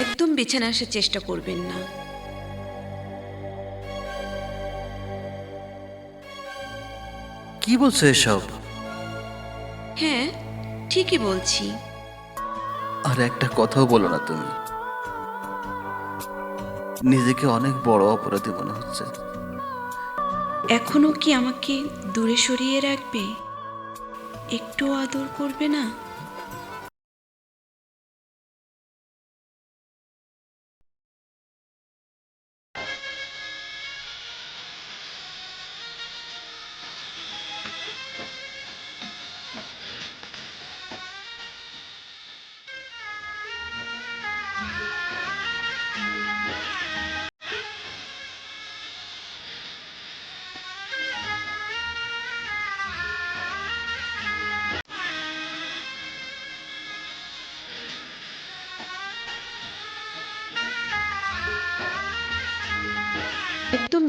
একদম বিছানা আসার চেষ্টা করবেন না। কি বলছো এসব? হ্যাঁ ঠিকই বলছি। আর একটা কথাও বলো না তুমি। নিজেকে অনেক বড় অপরাধী মনে হচ্ছে। এখনও কি আমাকে দূরে সরিয়ে রাখবে? একটু আদর করবে না?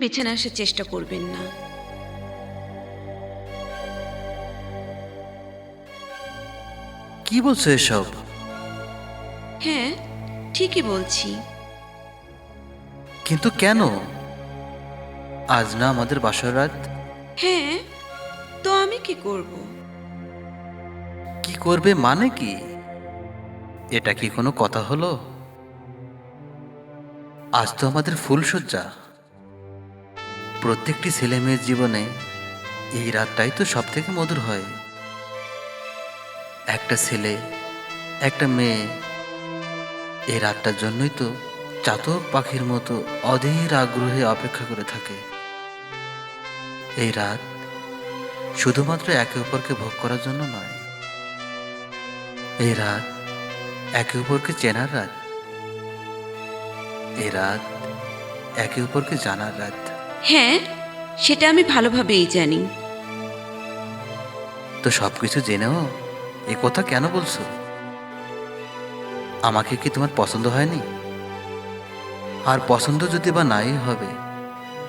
একদম বিছানা আসার চেষ্টা করবেন না। কি বলছো এসব? হ্যাঁ ঠিকই বলছি। কিন্তু কেন? আজ না আমাদের বাসর রাত? হ্যাঁ তো আমি কি করব? কি করবে মানে কি? এটা কি কোনো কথা হলো? আজ তো আমাদের ফুলসজ্জা প্রত্যেকটি ছেলে মেয়ের জীবনে এই রাতটাই তো সব থেকে মধুর হয়। একটা ছেলে, একটা মেয়ে, এই রাতটার জন্যই তো চাতক পাখির মতো অধীর আগ্রহে অপেক্ষা করে থাকে। এই রাত শুধুমাত্র একে অপরকে ভোগ করার জন্য নয়, এই রাত একে অপরকে চেনার রাত, এই রাত একে অপরকে জানার রাত। হ্যাঁ সেটা আমি ভালোভাবেই জানি। তো সব কিছু জেনেও এ কথা কেন বলছো? আমাকে কি তোমার পছন্দ হয়নি? আর পছন্দ যদি বা নাই হবে,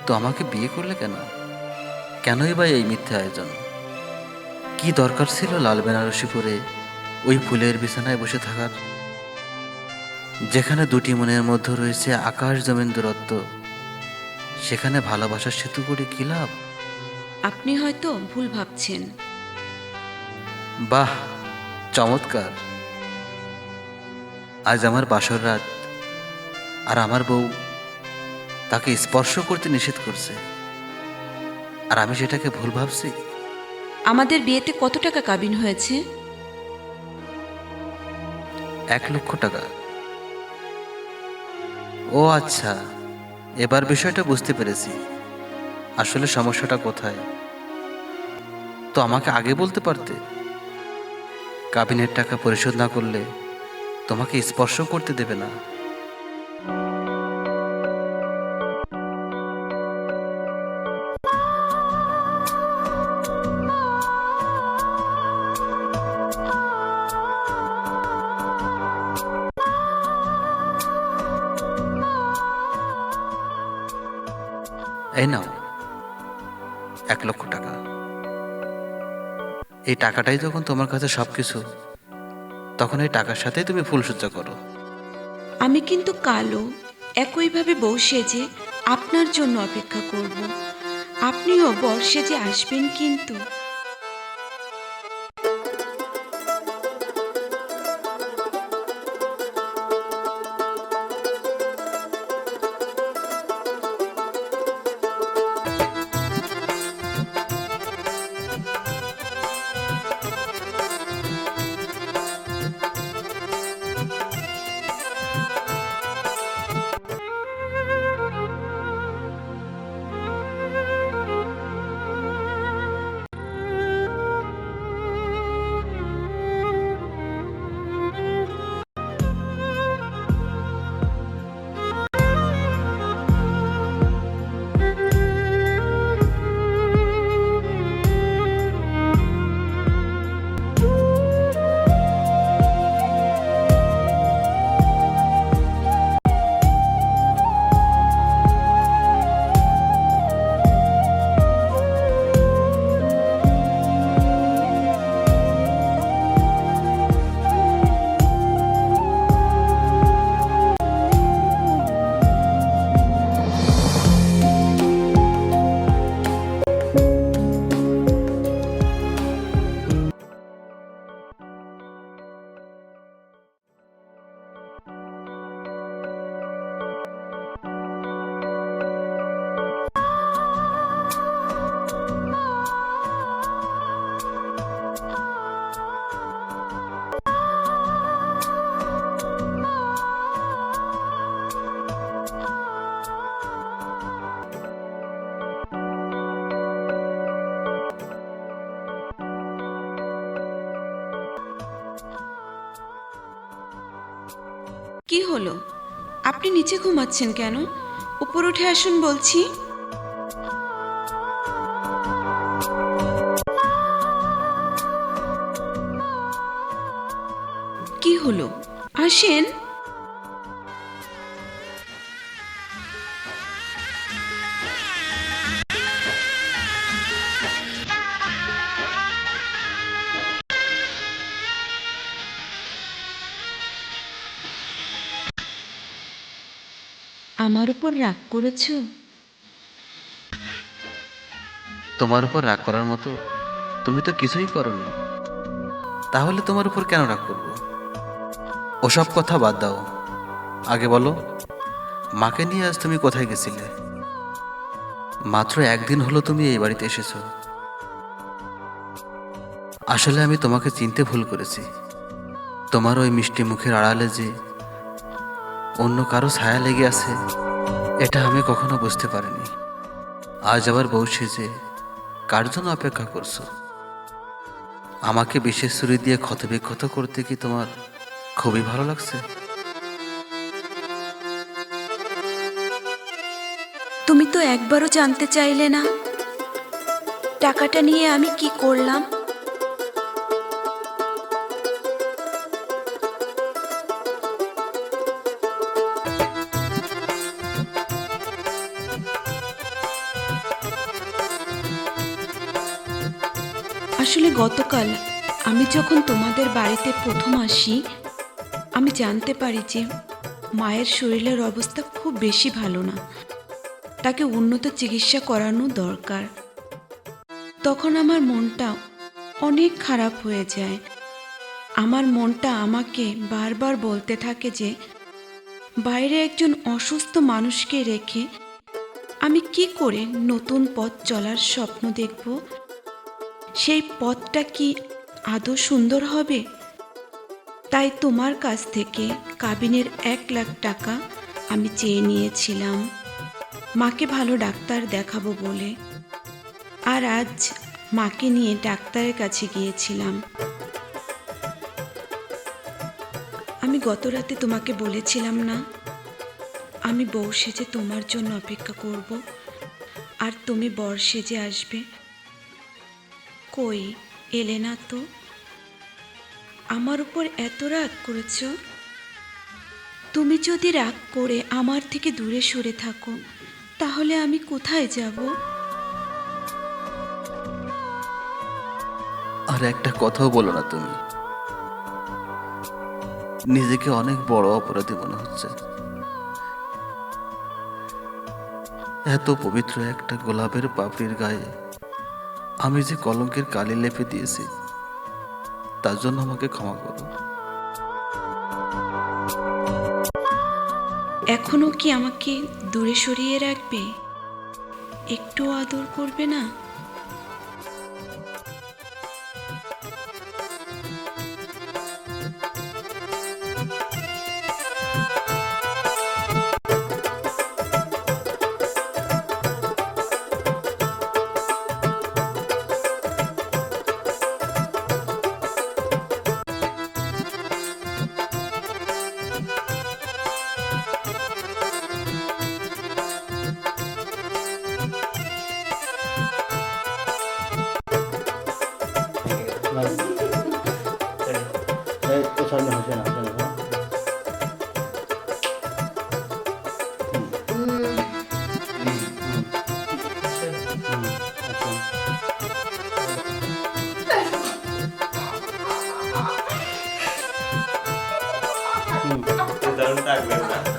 তো আমাকে বিয়ে করলে কেন? কেনই বা এই মিথ্যে আয়োজন? কি দরকার ছিল লাল বেনারসি পরে ওই ফুলের বিছানায় বসে থাকার? যেখানে দুটি মনের মধ্যে রয়েছে আকাশ জমিন দূরত্ব সেখানে ভালোবাসার সেতু করে কি লাভ? আপনি হয়তো ভুল ভাবছেন। বাহ চমৎকার। আজ আমার বাসর রাত আর আমার বউ তাকে স্পর্শ করতে নিষেধ করছে। আর আমি সেটাকে ভুল ভাবছি? আমাদের বিয়েতে কত টাকা কাবিন হয়েছে? এক লক্ষ টাকা। ও আচ্ছা। এবার বিষয়টা বুঝতে পেরেছি। আসলে সমস্যাটা কোথায়? তো আমাকে আগে বলতে পারতে? কাবিনের টাকা পরিশোধ না করলে তোমাকে স্পর্শ করতে দেবে না। এই নাও, এক লক্ষ টাকা। এই টাকাটাই যখন তোমার কাছে সব কিছু তখন এই টাকার সাথে তুমি ফুলসজ্জা করো। আমি কিন্তু কালো, একইভাবে বসে যে আপনার জন্য অপেক্ষা করব। আপনিও বর্ষে যে আসবেন কিন্তু। কি হলো? আপনি নিচে ঘুমাচ্ছেন কেন? উপর উঠে আসুন বলছি। কি হলো? আসেন। আমার উপর রাগ করেছ? তোমার উপর রাগ করার মতো তুমি তো কিছুই করনি। তাহলে তোমার উপর কেন রাগ করব? ওসব কথা বাদ দাও। আগে বলো, মাকে নিয়ে আজ তুমি কোথায় গেছিলে? মাত্র একদিন হলো তুমি এই বাড়িতে এসেছ। আসলে আমি তোমাকে চিনতে ভুল করেছি। তোমার ওই মিষ্টি মুখের আড়ালে যে অন্য কারও ছায়া লেগে আছে, এটা আমি কখনো বুঝতে পারিনি। আজ আবার বউ সেজে কার জন্য অপেক্ষা করছ? আমাকে বিশেষ ছুরি দিয়ে ক্ষতবিক্ষত করতে কি তোমার খুবই ভালো লাগছে? তুমি তো একবারও জানতে চাইলে না। টাকাটা নিয়ে আমি কি করলাম? আসলে গতকাল আমি যখন তোমাদের বাড়িতে প্রথম আসি, আমি জানতে পারি যে মায়ের শরীরের অবস্থা খুব বেশি ভালো না। তাকে উন্নত চিকিৎসা করানো দরকার। তখন আমার মনটা অনেক খারাপ হয়ে যায়। আমার মনটা আমাকে বারবার বলতে থাকে যে, বাইরে একজন অসুস্থ মানুষকে রেখে আমি কি করে নতুন পথ চলার স্বপ্ন দেখব? সেই পথটা কি আদৌ সুন্দর হবে? তাই তোমার কাছ থেকে কাবিনের এক লাখ টাকা আমি চেয়ে নিয়েছিলাম। মাকে ভালো ডাক্তার দেখাবো বলে। আর আজ মাকে নিয়ে ডাক্তারের কাছে গিয়েছিলাম। আমি গত রাতে তোমাকে বলেছিলাম না, আমি বউ সেজে তোমার জন্য অপেক্ষা করব। আর তুমি বর সেজে আসবে। কই এলে না তো? আমার উপর এত রাগ করেছ? তুমি যদি রাগ করে আমার থেকে দূরে সরে থাকো, তাহলে আমি কোথায় যাব? আর একটা কথাও বলো না তুমি। নিজেকে অনেক বড় অপরাধী মনে হচ্ছে। এত পবিত্র একটা গোলাপের পাপড়ির গায়ে আমি যে কলঙ্কের কালি লেপে দিয়েছি, তার জন্য আমাকে ক্ষমা করো। এখনও কি আমাকে দূরে সরিয়ে রাখবে? একটু আদর করবে না? 你好，谢谢了，谢了。